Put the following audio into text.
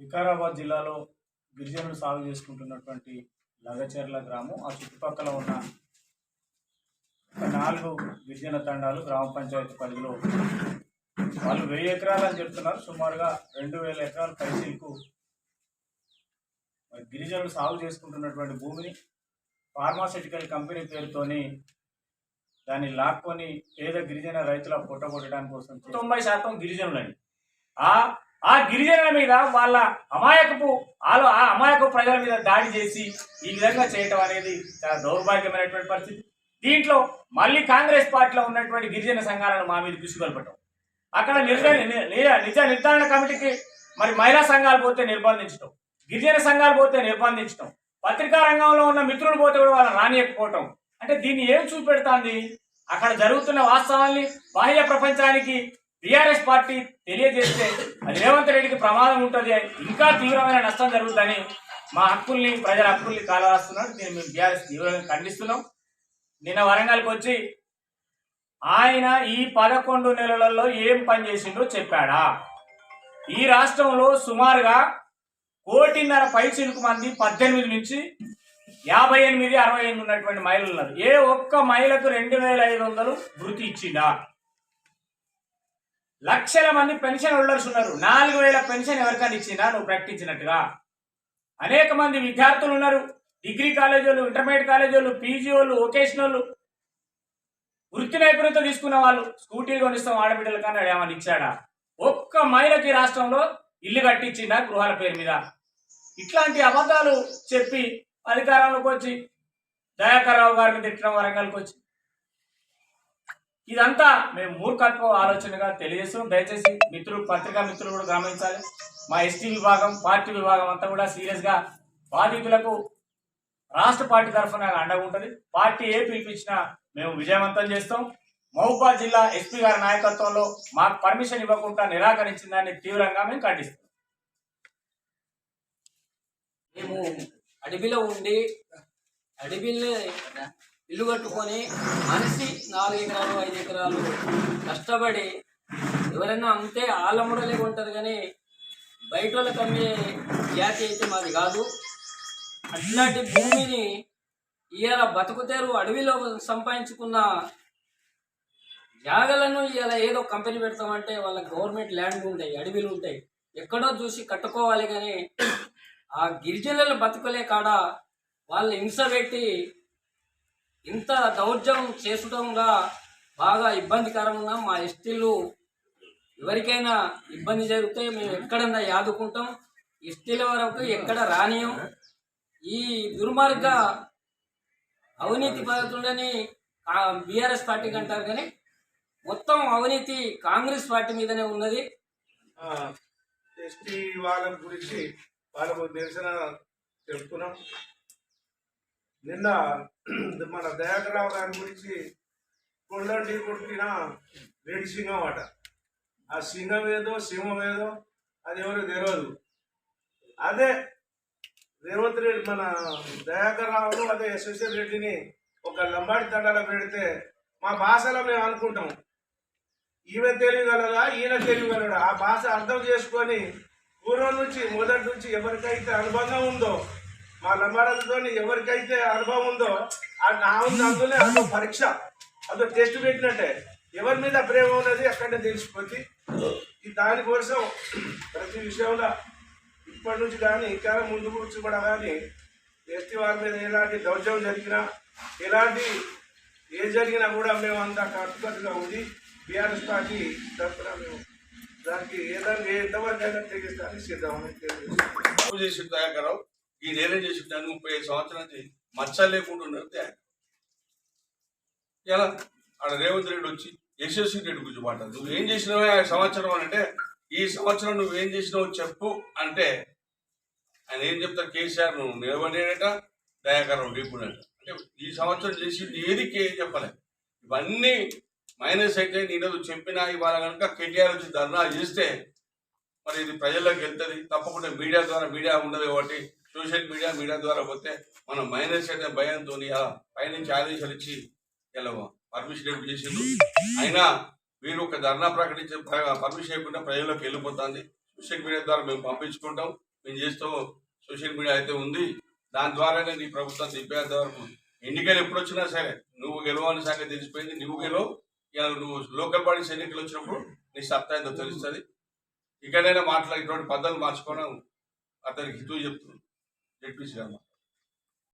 వికారాబాద్ జిల్లాలో గిరిజనులు సాగు చేసుకుంటున్నటువంటి లగచెర్ల గ్రామం. ఆ చుట్టుపక్కల ఉన్న నాలుగు గిరిజన తండాలు గ్రామ పంచాయతీ పరిధిలో వాళ్ళు వెయ్యి ఎకరాలు అని చెప్తున్నారు. సుమారుగా రెండు వేల ఎకరాల పైసలకు మరి గిరిజనులు సాగు చేసుకుంటున్నటువంటి భూమిని ఫార్మాసిటికల్ కంపెనీ పేరుతోని దాన్ని లాక్కొని పేద గిరిజన రైతుల పొట్టగొట్టడానికి కోసం తొంభై శాతం గిరిజనులండి. ఆ ఆ గిరిజనుల మీద వాళ్ళ అమాయకపు వాళ్ళు ఆ అమాయకపు ప్రజల మీద దాడి చేసి ఈ విధంగా చేయటం అనేది చాలా దౌర్భాగ్యమైనటువంటి పరిస్థితి. దీంట్లో మళ్ళీ కాంగ్రెస్ పార్టీలో ఉన్నటువంటి గిరిజన సంఘాలను మా మీద తీసుకొల్పటం అక్కడ నిర్ణయ నిజ నిర్ధారణ కమిటీకి మరి మహిళా సంఘాలు పోతే నిర్బంధించడం గిరిజన సంఘాలు పోతే నిర్బంధించడం పత్రికా రంగంలో ఉన్న మిత్రులు పోతే కూడా వాళ్ళని రానియకపోవటం. అంటే దీన్ని ఏం చూపెడుతుంది? అక్కడ జరుగుతున్న వాస్తవాల్ని బాహ్య ప్రపంచానికి టీఆర్ఎస్ పార్టీ తెలియజేస్తే అది రేవంత్ రెడ్డికి ప్రమాదం ఉంటుంది ఇంకా తీవ్రమైన నష్టం జరుగుతుందని మా హక్కుల్ని ప్రజల హక్కుల్ని కాలరాస్తున్నారు. దీన్ని మేము బీఆర్ఎస్ తీవ్రంగా ఖండిస్తున్నాం. నిన్న వరంగల్కి వచ్చి ఆయన ఈ పదకొండు నెలలలో ఏం పని చేసిండో చెప్పాడా? ఈ రాష్ట్రంలో సుమారుగా కోటిన్నర పైచిలకు మంది పద్దెనిమిది నుంచి యాభై ఎనిమిది అరవై ఎనిమిది ఉన్నటువంటి మహిళలు ఉన్నారు. ఏ ఒక్క మహిళకు రెండు వేల ఐదు వందలు వృత్తి ఇచ్చిందా లక్షల మంది పెన్షన్ హోల్డర్స్ ఉన్నారు. నాలుగు వేల పెన్షన్ ఎవరికైనా ఇచ్చిందా? నువ్వు ప్రకటించినట్టుగా. అనేక మంది విద్యార్థులు ఉన్నారు. డిగ్రీ కాలేజీ వాళ్ళు ఇంటర్మీడియట్ కాలేజీ వాళ్ళు పీజీ వాళ్ళు వొకేషనల్. వృత్తి నైపుణ్యత తీసుకున్న వాళ్ళు స్కూటీ కొనిస్తాం ఆడబిడ్డలు కానీ ఏమైనా ఇచ్చాడా? ఒక్క మహిళకి రాష్ట్రంలో ఇల్లు కట్టించిందా గృహాల పేరు మీద? ఇట్లాంటి అబద్ధాలు చెప్పి అధికారంలోకి వచ్చి దయాకర్ రావు గారిని తిట్టడం వరంగల్కి వచ్చి ఇదంతా మేము మూర్ఖత్వ ఆలోచనగా తెలియజేస్తున్నాం. దయచేసి మిత్రులు పత్రికా మిత్రులు కూడా గమనించాలి. మా ఎస్టీ విభాగం పార్టీ విభాగం అంతా కూడా సీరియస్గా బాధితులకు రాష్ట్ర పార్టీ తరఫున అండగా ఉంటుంది. పార్టీ ఏ పిలిపించినా మేము విజయవంతం చేస్తాం. మహబూబాద్ జిల్లా ఎస్పీ గారి నాయకత్వంలో మాకు పర్మిషన్ ఇవ్వకుండా నిరాకరించిన దాన్ని తీవ్రంగా మేము ఖండిస్తాం. మేము అడవిలో ఉండి అడవిలో ఇల్లు కట్టుకొని మనిషి నాలుగు ఎకరాలు ఐదు ఎకరాలు కష్టపడి ఎవరైనా అమ్మితే వాళ్ళ ముడలే ఉంటారు కానీ బయట వాళ్ళకి అమ్మే జాతి అయితే మాది కాదు. అట్లాంటి భూమిని ఇవాళ బతుకుతేరు అడవిలో సంపాదించుకున్న జాగలను ఇలా ఏదో కంపెనీ పెడతామంటే వాళ్ళ గవర్నమెంట్ ల్యాండ్ ఉంటాయి అడవిలు ఉంటాయి. ఎక్కడో చూసి కట్టుకోవాలి కానీ ఆ గిరిజనులు బతుకులే కాడ వాళ్ళు హింస పెట్టి ఇంత దౌర్జం చేసుడంగా బాగా ఇబ్బందికరంగా మా ఎస్టీలు ఎవరికైనా ఇబ్బంది జరిగితే మేము ఎక్కడన్నా యాదుకుంటాం. ఎస్టీల వరకు ఎక్కడ రానియం. ఈ దుర్మార్గ అవినీతి పద్ధతులని బీఆర్ఎస్ పార్టీకి అంటారు కానీ మొత్తం అవినీతి కాంగ్రెస్ పార్టీ మీదనే ఉన్నది. ఎస్టీ వాళ్ళ గురించి వాళ్ళకు నిరసన తెలుపుకున్నాం నిన్న మన దయాకరావు గారి గురించి కొండంటి కొట్టిన రెడ్డి సింహం అట. ఆ సింహం ఏదో సింహం ఏదో అది ఎవరు తెలియదు అదే రేవంత్ రెడ్డి మన దయాకర్రావు అదే యశ్వశ్వర్ రెడ్డిని ఒక లంబాడి తండాలో పెడితే మా భాషలో మేము అనుకుంటాం. ఈమె తెలియగలరా ఈయన తెలియగలడా ఆ భాష అర్థం చేసుకొని పూర్వం నుంచి మొదటి నుంచి ఎవరికైతే అనుబంధం ఉందో మా లంబాడలతో ఎవరికైతే అనుభవం ఉందో ఆ నా ఉంది అందులో అదో పరీక్ష అదో టెస్ట్ పెట్టినట్టే. ఎవరి మీద ప్రేమ ఉన్నది అక్కడ తెలిసిపోద్ది. ఈ దానికోసం ప్రతి విషయంలో ఇప్పటి నుంచి కానీ ఇంకా ముందు నుంచి కూడా కానీ ఎస్టీ వారి మీద ఎలాంటి దౌర్జన్యం జరిగినా ఎలాంటి ఏ జరిగినా కూడా మేము అంతా కట్టుకట్టుగా ఉంది బీఆర్ఎస్ పార్టీ తరఫున మేము దానికి ఏదైనా ఎంతవరకు అయినా తెగిస్తానికి సిద్ధమని తెలియజేస్తాం దయాకరావు ఈ నేరం చేసి దాన్ని ముప్పై ఐదు సంవత్సరాల నుంచి లేకుండా ఉన్నారు దయాకర్ ఎలా? ఆడ రేవంత్ రెడ్డి వచ్చి యశస్వి రెడ్డి గురించి మాట నువ్వు ఏం చేసినావు ఆ సంవత్సరం అని అంటే ఈ సంవత్సరం నువ్వు ఏం చేసినావు చెప్పు అంటే ఆయన ఏం చెప్తారు? కేసీఆర్ నువ్వు నిలబడేట దయాకరం ఢీపునట అంటే ఈ సంవత్సరం చేసి ఏది కే చెప్పలే. ఇవన్నీ మైనస్ అయితే నేను చెప్పినా ఇవాళ కనుక కేటీఆర్ వచ్చి ధర్నా చేస్తే మరి ఇది ప్రజల్లోకి వెళ్తుంది. తప్పకుండా మీడియా ద్వారా మీడియా ఉండదు కాబట్టి సోషల్ మీడియా మీడియా ద్వారా పోతే మనం మైనస్ అనే భయంతో పైనుంచి ఆదేశాలు ఇచ్చి ఇలా పర్మిషన్ చేసిండు అయినా మీరు ఒక ధర్నా ప్రకటించే పర్మిషన్ ఇవ్వకుండా ప్రజల్లోకి వెళ్ళిపోతుంది. సోషల్ మీడియా ద్వారా మేము పంపించుకుంటాం. మేము చేస్తాం సోషల్ మీడియా అయితే ఉంది. దాని ద్వారానే నీ ప్రభుత్వం దింపేంత వరకు ఎన్నికలు ఎప్పుడు వచ్చినా సరే నువ్వు గెలవని సంగతి తెలిసిపోయింది. నువ్వు గెలవు. ఇలా నువ్వు లోకల్ బాడీస్ ఎన్నికలు వచ్చినప్పుడు నీ సత్తా ఏందో తెలుస్తుంది. ఇకనైనా మాట్లాడేటువంటి పద్ధతులు మార్చుకోవడం అతనికి హితూ చెప్తున్నాను జడ్పీసీ గారు